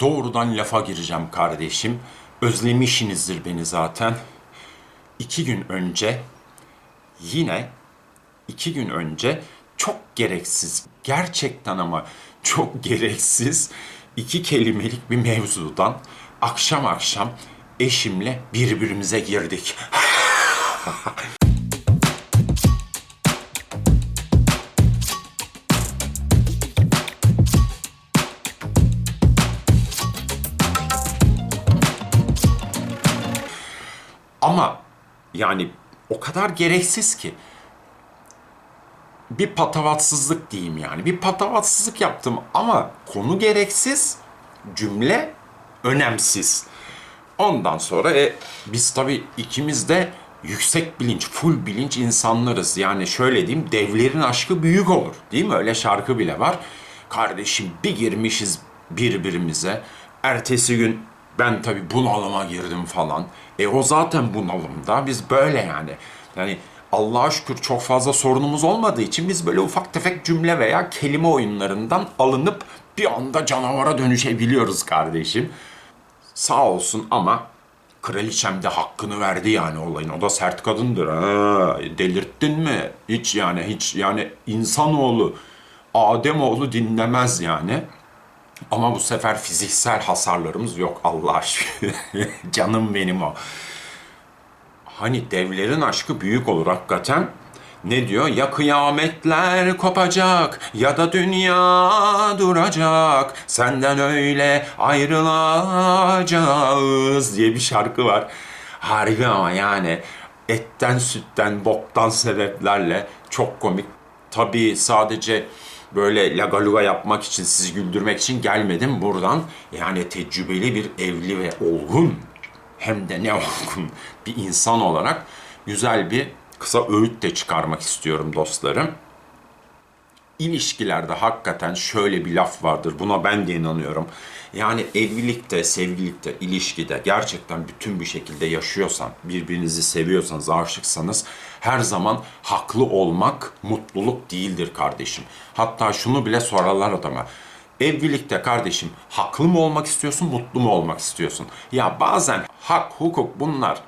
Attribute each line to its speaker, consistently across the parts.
Speaker 1: Doğrudan lafa gireceğim kardeşim. Özlemişsinizdir beni zaten. İki gün önce yine iki gün önce çok gereksiz, gerçekten ama çok gereksiz iki kelimelik bir mevzudan akşam akşam eşimle birbirimize girdik. Ama yani o kadar gereksiz ki bir patavatsızlık diyeyim yani. Bir patavatsızlık yaptım ama konu gereksiz, cümle önemsiz. Ondan sonra e, biz tabii ikimiz de yüksek bilinç, full bilinç insanlarız. Yani şöyle diyeyim, devlerin aşkı büyük olur. Değil mi? Öyle şarkı bile var. Kardeşim bir girmişiz birbirimize. Ertesi gün ben tabii bunalıma girdim falan. E o zaten bunalımda. Biz böyle yani. Yani Allah'a şükür çok fazla sorunumuz olmadığı için biz böyle ufak tefek cümle veya kelime oyunlarından alınıp bir anda canavara dönüşebiliyoruz kardeşim. Sağ olsun ama kraliçem de hakkını verdi yani olayın. O da sert kadındır. Ha, delirttin mi? Hiç yani hiç yani insanoğlu, Ademoğlu dinlemez yani. Ama bu sefer fiziksel hasarlarımız yok Allah aşkına. Canım benim o. Hani devlerin aşkı büyük olur hakikaten. Ne diyor? Ya kıyametler kopacak ya da dünya duracak. Senden öyle ayrılacağız diye bir şarkı var. Harbi ama yani etten sütten boktan sebeplerle çok komik. Tabii sadece böyle lagaluga yapmak için, sizi güldürmek için gelmedim buradan. Yani tecrübeli bir evli ve olgun hem de ne olgun bir insan olarak güzel bir kısa öğüt de çıkarmak istiyorum dostlarım. İlişkilerde hakikaten şöyle bir laf vardır. Buna ben de inanıyorum. Yani evlilikte, sevgilikte, ilişkide gerçekten bütün bir şekilde yaşıyorsan, birbirinizi seviyorsanız, aşıksanız her zaman haklı olmak mutluluk değildir kardeşim. Hatta şunu bile sorarlar adama. Evlilikte kardeşim haklı mı olmak istiyorsun, mutlu mu olmak istiyorsun? Ya bazen hak, hukuk bunlar.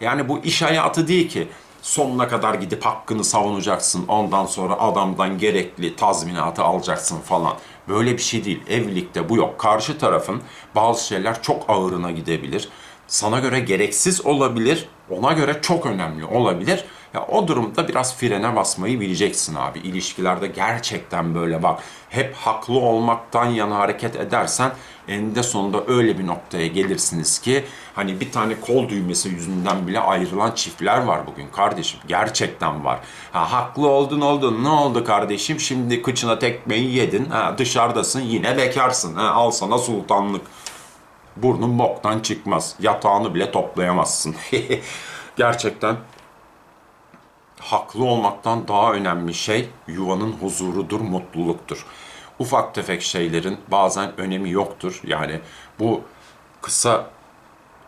Speaker 1: Yani bu iş hayatı değil ki sonuna kadar gidip hakkını savunacaksın. Ondan sonra adamdan gerekli tazminatı alacaksın falan. Böyle bir şey değil. Evlilikte bu yok. Karşı tarafın bazı şeyler çok ağırına gidebilir. Sana göre gereksiz olabilir. Ona göre çok önemli olabilir. Ya o durumda biraz frene basmayı bileceksin abi. İlişkilerde gerçekten böyle bak. Hep haklı olmaktan yana hareket edersen eninde sonunda öyle bir noktaya gelirsiniz ki hani bir tane kol düğmesi yüzünden bile ayrılan çiftler var bugün kardeşim. Gerçekten var. Ha haklı oldun oldun. Ne oldu kardeşim? Şimdi kıçına tekmeyi yedin. Ha dışarıdasın yine bekarsın. Ha al sana sultanlık. Burnun boktan çıkmaz. Yatağını bile toplayamazsın. Gerçekten haklı olmaktan daha önemli şey yuvanın huzurudur, mutluluktur. Ufak tefek şeylerin bazen önemi yoktur. Yani bu kısa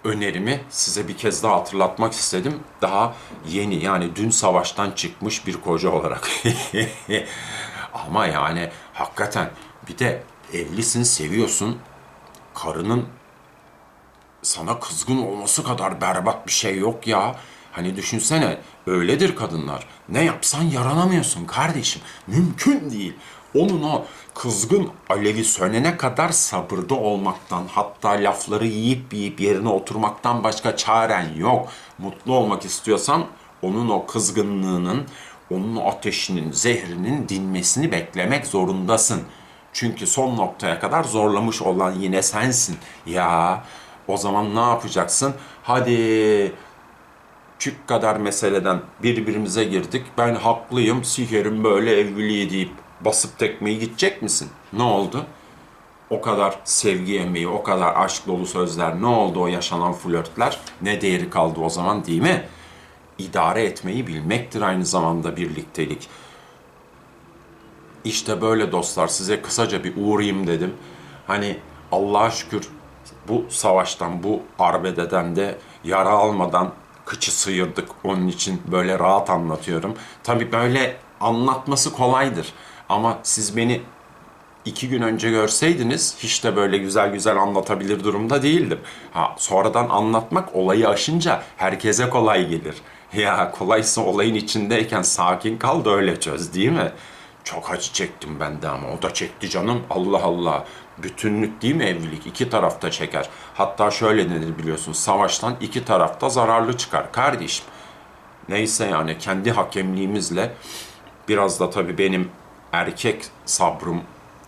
Speaker 1: önerimi size bir kez daha hatırlatmak istedim. Daha yeni yani dün savaştan çıkmış bir koca olarak. Ama yani hakikaten bir de evlisin, seviyorsun. Karının sana kızgın olması kadar berbat bir şey yok ya. Hani düşünsene öyledir kadınlar. Ne yapsan yaranamıyorsun kardeşim. Mümkün değil. Onun o kızgın alevi sönene kadar sabırda olmaktan hatta lafları yiyip yiyip yerine oturmaktan başka çaren yok. Mutlu olmak istiyorsan onun o kızgınlığının, onun ateşinin, zehrinin dinmesini beklemek zorundasın. Çünkü son noktaya kadar zorlamış olan yine sensin. Ya o zaman ne yapacaksın? Hadi çük kadar meseleden birbirimize girdik. Ben haklıyım, sikerim böyle evliliği deyip basıp tekmeyi gidecek misin? Ne oldu? O kadar sevgi emeği, o kadar aşk dolu sözler, ne oldu o yaşanan flörtler? Ne değeri kaldı o zaman değil mi? İdare etmeyi bilmektir aynı zamanda birliktelik. İşte böyle dostlar size kısaca bir uğrayayım dedim. Hani Allah'a şükür bu savaştan, bu arbededen de yara almadan kıçı sıyırdık. Onun için böyle rahat anlatıyorum. Tabii böyle anlatması kolaydır. Ama siz beni iki gün önce görseydiniz hiç de böyle güzel güzel anlatabilir durumda değildim. Ha sonradan anlatmak olayı aşınca herkese kolay gelir. Ya kolaysa olayın içindeyken sakin kal da öyle çöz değil mi? Çok acı çektim ben de ama o da çekti canım. Allah Allah. Bütünlük değil mi evlilik? İki tarafta çeker. Hatta şöyle denir biliyorsun. Savaştan iki tarafta zararlı çıkar kardeşim. Neyse yani kendi hakemliğimizle biraz da tabii benim erkek sabrım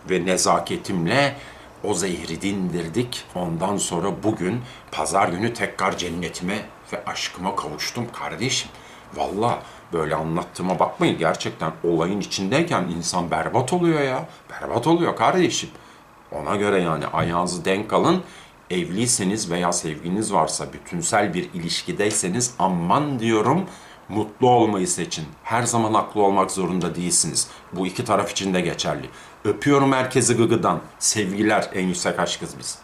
Speaker 1: ve nezaketimle o zehri dindirdik. Ondan sonra bugün pazar günü tekrar cennetime ve aşkıma kavuştum kardeşim. Valla böyle anlattığıma bakmayın gerçekten olayın içindeyken insan berbat oluyor ya. Berbat oluyor kardeşim. Ona göre yani ayağınızı denk alın. Evliyseniz veya sevginiz varsa, bütünsel bir ilişkideyseniz aman diyorum mutlu olmayı seçin. Her zaman haklı olmak zorunda değilsiniz. Bu iki taraf için de geçerli. Öpüyorum herkesi gıgıdan. Sevgiler en yüksek aşkız biz.